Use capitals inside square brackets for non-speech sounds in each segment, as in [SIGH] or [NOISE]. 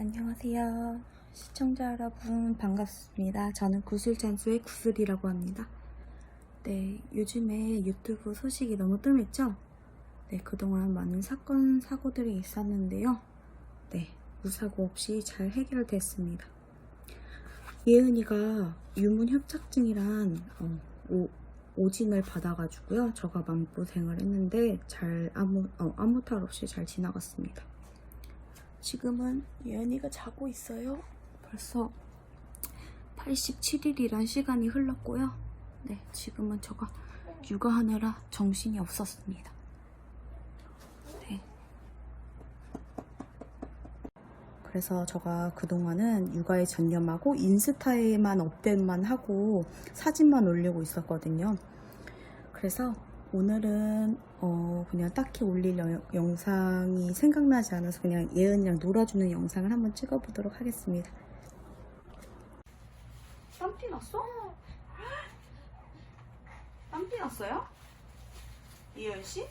안녕하세요. 시청자 여러분 반갑습니다. 저는 구슬찬수의 구슬이라고 합니다. 네, 요즘에 유튜브 소식이 너무 뜸했죠? 네, 그동안 많은 사건, 사고들이 있었는데요. 네, 무사고 없이 잘 해결됐습니다. 예은이가 유문협착증이란 어, 오, 오진을 받아가지고요. 저가 마음고생을 했는데 잘 아무, 어, 아무 탈 없이 잘 지나갔습니다. 지금은 예은이가 자고 있어요. 벌써 87일이란 시간이 흘렀고요. 네, 지금은 제가 육아하느라 정신이 없었습니다. 네. 그래서 제가 그동안은 육아에 전념하고 인스타에만 업데이트만 하고 사진만 올리고 있었거든요. 그래서 오늘은 어 그냥 딱히 올릴 여- 영상이 생각나지 않아서 그냥 예은이랑 놀아주는 영상을 한번 찍어보도록 하겠습니다. 땀띠 났어? 땀띠 났어요? 예은 씨?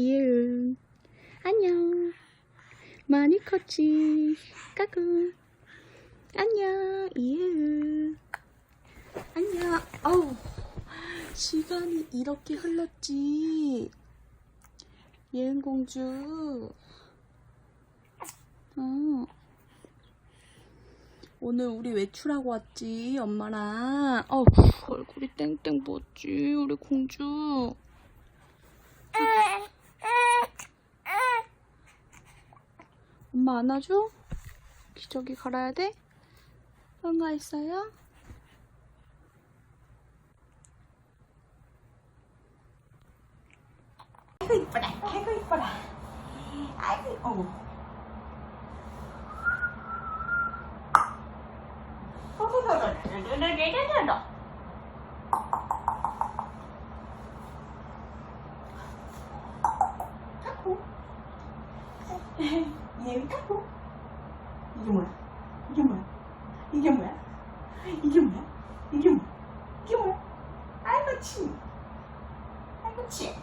이혜은 안녕. 많이 컸지? 까꿍. 안녕 이혜은 안녕. 아우 시간이 이렇게 흘렀지. 예은 공주. 어. 오늘 우리 외출하고 왔지 엄마랑. 어우 얼굴이 땡땡 부었지 우리 공주 엄마 안아줘? 기저귀 갈아야 돼? 응아 있어요? 아이고 이뻐라 아이고 이뻐라 아이고 어우 어구 어구 어구 어구 어구 재밌다고 이게 뭐야 이게 뭐야 이게 뭐야 이게 뭐야 이게 뭐야 이게 뭐야 아이고 치 아이고 치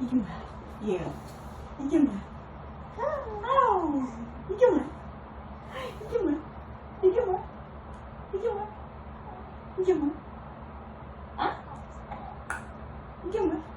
이게 뭐야 얘 이게 뭐야 이게 뭐야 이게 뭐야 이게 뭐야 이게 뭐야 이게 뭐야 아 이게 뭐야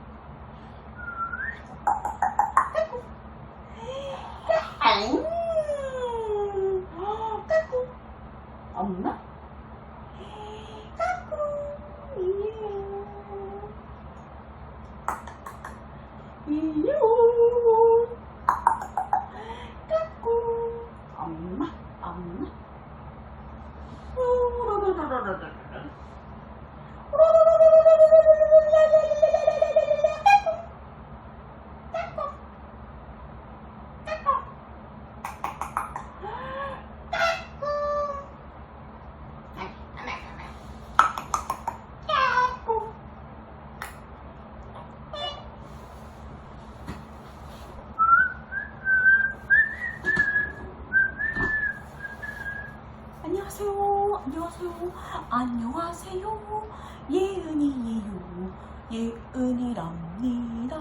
안녕하세요. 예은이에요. 예은이랍니다.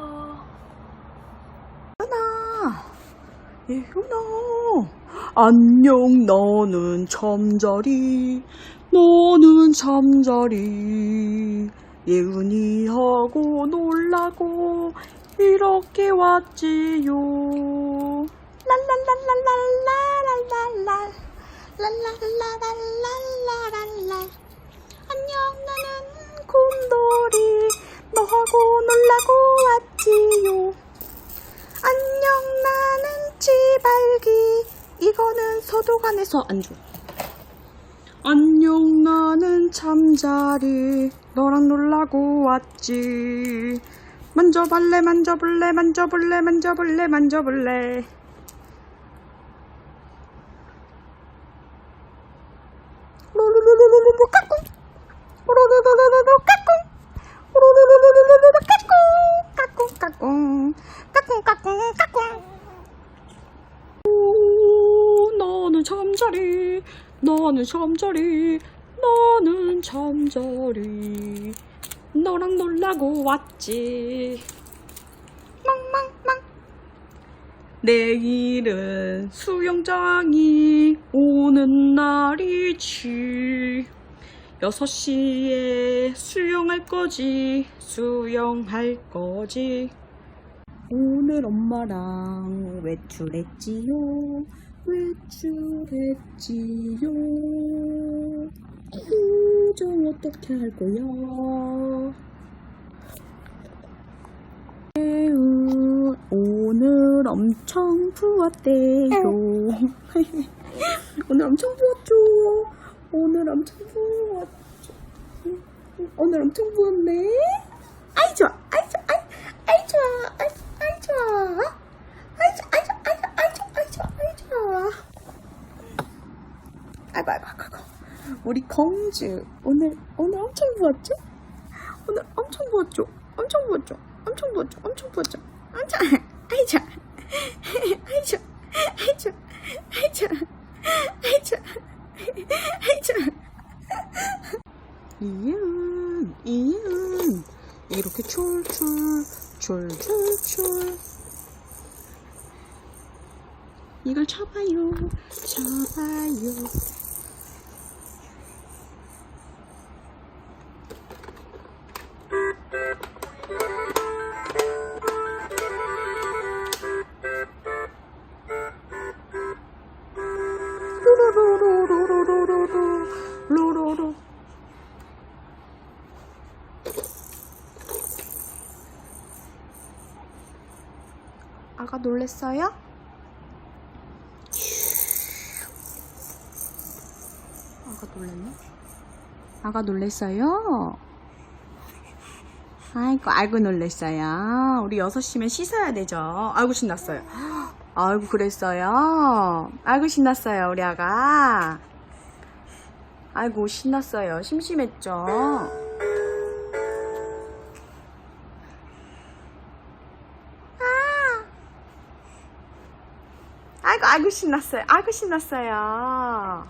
예은아 예은아 안녕 너는 잠자리 너는 잠자리 예은이하고 놀라고 이렇게 왔지요 랄랄랄랄랄랄랄랄 랄랄랄랄랄랄라 안녕 나는 곰돌이 너하고 놀라고 왔지요 안녕 나는 지발기 이거는 서도관에서 안주 안녕 나는 잠자리 너랑 놀라고 왔지 만져볼래 만져볼래 만져볼래 만져볼래 만져볼래 로로로로로로 까꿍 로로로로로로 까꿍 로로로로로로 까꿍 까꿍 까꿍 까꿍 까꿍 까꿍 오, 나는 잠자리 나는 잠자리 나는 잠자리 너랑 놀라고 왔지 내일은 수영장이 오는 날이지. 6시에 수영할 거지 수영할 거지. 오늘 엄마랑 외출했지요? 외출했지요? 우정 어떻게 할 거야? 에우, 오늘 엄청 부었대요. [LAUGHS] 오늘 엄청 부었죠. 오늘 엄청 부었죠. 오늘 엄청 부었네. 아이 좋아. 아이 좋아. 아이, 아이 좋아. 아이, 아이 좋아. 아이 좋아. 아이 좋아. 아이 좋아. 아이 좋아. 아이 좋아. 아이 좋아 아이고 아이고 아이고. 우리 공주 오늘 오늘 엄청 부었죠? 오늘 엄청 부었죠? 엄청 부었죠? 엄청 부었죠? 엄청 부었죠? 엄청 아이 좋아 아이 좋아 아이 좋아 아이 좋아 아이 좋아 아이 좋아 이은 이렇게 출출 출출출 이걸 쳐봐요. 쳐봐요. 로로로로로로로로 로로 놀랬어요? 아가 놀랬네? 아가 놀랬어요? 아이고, 아이고 놀랬어요. 우리 6시면 씻어야 되죠. 아이고 신났어요. 아이고 그랬어요. 아이고 신났어요, 우리 아가. 아이고 신났어요. 심심했죠. 아이고 신났어요. 아이고 신났어요.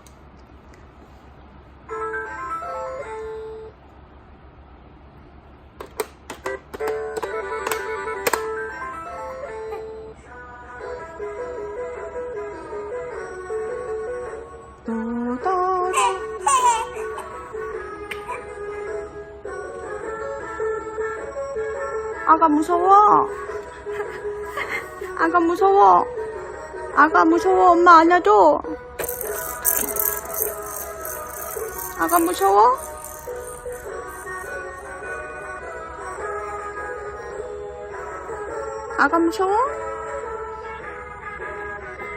아가 무서워 아가 무서워 아가 무서워 엄마 안아줘 아가 무서워 아가 무서워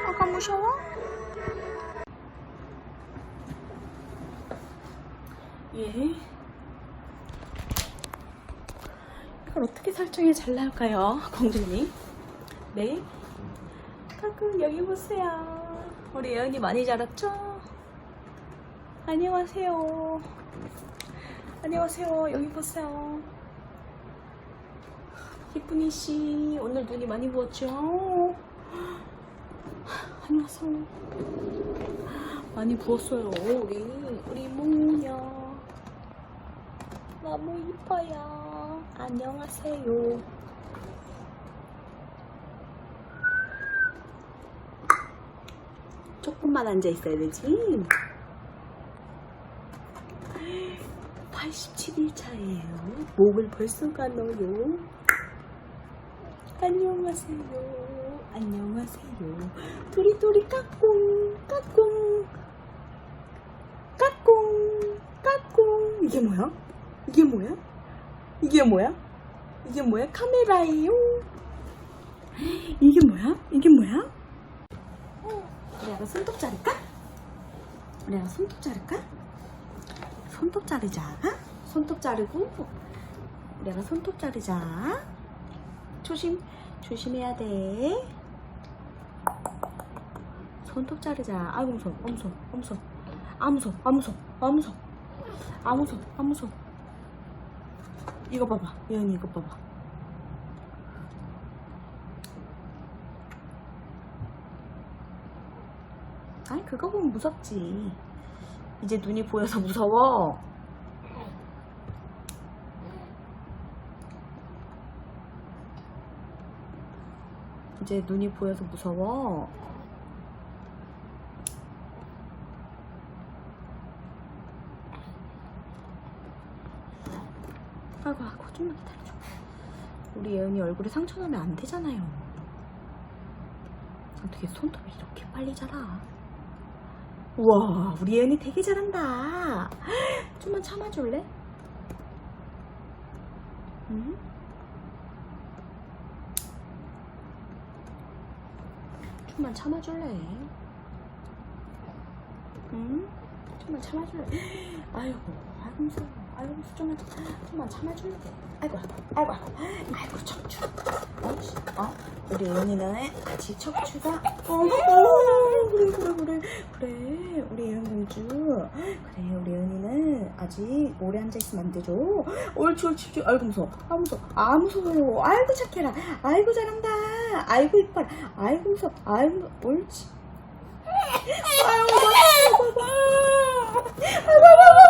아가 무서워 예. 이걸 어떻게 설정이 잘 나올까요, 공주님? 네. 가끔 여기 보세요. 우리 예언이 많이 자랐죠? 안녕하세요. 안녕하세요. 여기 보세요. 이쁜이 씨, 오늘 눈이 많이 부었죠? 안녕하세요. 많이 부었어요, 우리. 우리 모녀. 너무 이뻐요. 안녕하세요. 조금만 앉아 있어야 되지. 87일 차예요. 목을 벌써 가너요. 안녕하세요. 안녕하세요. 도리도리 까꿍, 까꿍, 까꿍, 까꿍. 이게 뭐야? 이게 뭐야? 이게 뭐야? 이게 뭐야? 카메라예요. 이게 뭐야? 이게 뭐야? 아가 손톱 자를까? 아가 손톱 자를까? 손톱 자르자. 손톱 자르고 아가 손톱 자르자. 조심 조심해야 돼. 손톱 자르자. 아이고 무서워. 아, 무서워. 아, 무서워. 아 무서워. 아 무서워. 아 무서워. 아 무서워. 아 무서워. 이거 봐봐. 예은이 이거 봐봐. 그거 보면 무섭지. 이제 눈이 보여서 무서워. 이제 눈이 보여서 무서워. 아이고, 아이고, 좀만 기다려줘. 우리 예은이 얼굴에 상처 나면 안 되잖아요. 어떻게 손톱이 이렇게 빨리 자라? 우와, 우리 예은이 되게 잘한다. 좀만 참아줄래? 응? 좀만 참아줄래? 응? 좀만 참아줄래? 아이고, 아이고 무서워. 아이고 무서워. 좀만, 좀만 참아줄래? 아이고, 아이고, 아이고 척추. 어, 어? 우리 예은이는 아직 척추가. 어, 어, 그래, 그래, 그래, 그래. 우리 예은 공주. 그래, 우리 예은이는 아직 오래 앉아 있으면 안 되죠. 옳지, 옳지, 옳지. 아이고 무서워. 아 무서워. 아 무서워. 아이고 착해라. 아이고 잘한다. 아이고 이뻐라. 아이고 무서워. 아이고 옳지. 아이고, 아이고, 아이고, 아이고, 아이고,